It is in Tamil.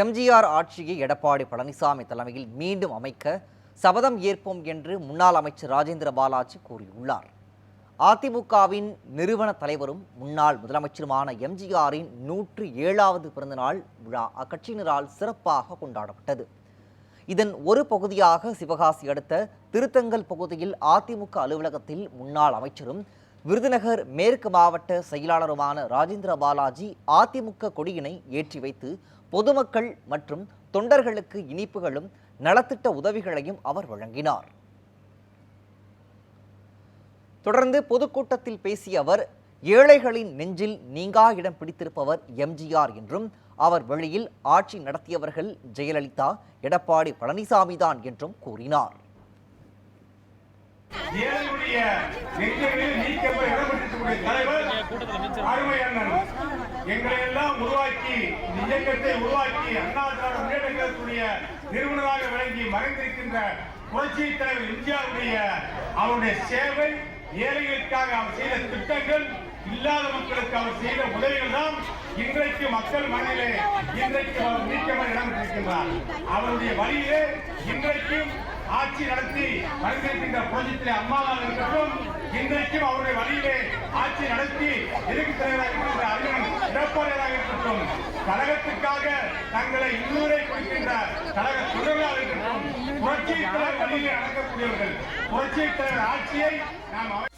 எம்ஜிஆர் ஆட்சியை எடப்பாடி பழனிசாமி தலைமையில் மீண்டும் அமைக்க சபதம் ஏற்போம் என்று முன்னாள் அமைச்சர் ராஜேந்திர பாலாஜி கூறியுள்ளார். அதிமுகவின் நிறுவன தலைவரும் முன்னாள் முதலமைச்சருமான எம்ஜிஆரின் நூற்று ஏழாவது பிறந்தநாள் விழா அக்கட்சியினரால் சிறப்பாக கொண்டாடப்பட்டது. இதன் ஒரு பகுதியாக சிவகாசி அடுத்த திருத்தங்கல் பகுதியில் அதிமுக அலுவலகத்தில் முன்னாள் அமைச்சரும் விருதுநகர் மேற்கு மாவட்ட செயலாளருமான ராஜேந்திர பாலாஜி அதிமுக கொடியினை ஏற்றி வைத்து பொதுமக்கள் மற்றும் தொண்டர்களுக்கு இனிப்புகளும் நலத்திட்ட உதவிகளையும் அவர் வழங்கினார். தொடர்ந்து பொதுக்கூட்டத்தில் பேசிய அவர் ஏழைகளின் நெஞ்சில் நீங்கா இடம் பிடித்திருப்பவர் எம்ஜிஆர் என்றும் அவர் வெளியில் ஆட்சி நடத்தியவர்கள் ஜெயலலிதா எடப்பாடி பழனிசாமி தான் என்றும் கூறினார். ஏழையுடைய நெஞ்சங்களில் நீக்கப்பட இடம்பெற்றிருக்கக்கூடிய தலைவர் அருமை அண்ணன். எங்களை எல்லாம் உருவாக்கி இயக்கத்தை உருவாக்கி அண்ணா திராவிட முன்னேற்ற நிறுவனராக விளங்கி மறைந்திருக்கின்ற புரட்சி தலைவர் இந்தியாவுடைய அவருடைய சேவை ஏழைகளுக்காக அவர் செய்த திட்டங்கள் இல்லாத மக்களுக்கு அவர் செய்த உதவிகள் தான் இன்றைக்கு மக்கள் மனதிலே இன்றைக்கு அவர் நீக்கப்பட இடம்பெற்றிருக்கின்றார். அவருடைய வழியிலே இன்றைக்கும் ஆட்சி நடத்தி வருகின்ற புரட்சித்திலே அம்மாவாக இருக்கட்டும் இன்றைக்கும் அவருடைய வழியிலே ஆட்சி நடத்தி எதிர்ப்பு தலைவராக இருக்கின்ற அறிஞன் எடப்பாடியாக இருக்கட்டும் கழகத்துக்காக தங்களை இன்னூரை கொடுக்கின்ற கழக தொண்டர்களாக இருக்கட்டும் புரட்சி தலைவர் வழியிலே நடக்கக்கூடியவர்கள் புரட்சி தலைவர் ஆட்சியை நாம்